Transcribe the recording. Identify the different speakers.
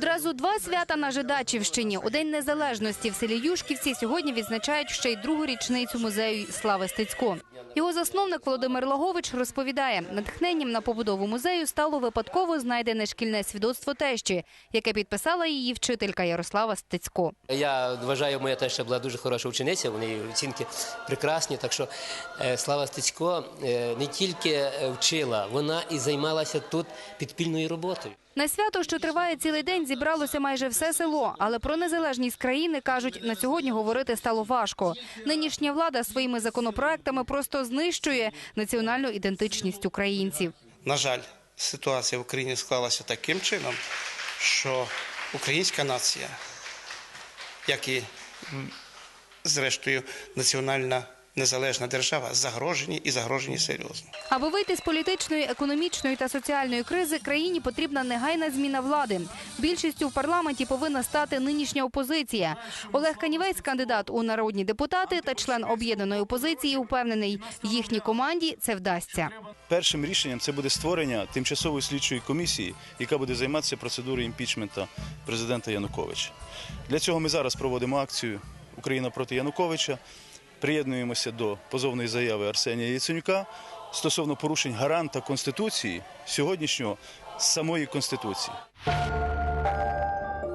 Speaker 1: Одразу два свята на Жидачівщині. У День Незалежності в селі Юшківці сьогодні відзначають ще й другу річницю музею Слави Стецько. Його засновник Володимир Лагович розповідає, натхненням на побудову музею стало випадково знайдене шкільне свідоцтво тещі, яке підписала її вчителька Ярослава Стецько.
Speaker 2: Я вважаю, моя теща була дуже хороша учениця, у неї оцінки прекрасні. Так що е, Слава Стецько е, не тільки вчила, вона і займалася тут підпільною роботою.
Speaker 1: На свято, що триває цілий день, зібралося майже все село. Але про незалежність країни, кажуть, на сьогодні говорити стало важко. Нинішня влада своїми законопроектами просто знищує національну ідентичність українців.
Speaker 3: На жаль, ситуація в Україні склалася таким чином, що українська нація, як і зрештою національна незалежна держава, загрожені і загрожені серйозно.
Speaker 1: Аби вийти з політичної, економічної та соціальної кризи, країні потрібна негайна зміна влади. Більшістю в парламенті повинна стати нинішня опозиція. Олег Канівець, кандидат у народні депутати та член об'єднаної опозиції, упевнений, їхній команді це вдасться.
Speaker 4: Першим рішенням це буде створення тимчасової слідчої комісії, яка буде займатися процедурою імпічмента президента Януковича. Для цього ми зараз проводимо акцію Україна проти Януковича. Приєднуємося до позовної заяви Арсенія Яценюка стосовно порушень гаранта Конституції сьогоднішнього самої Конституції.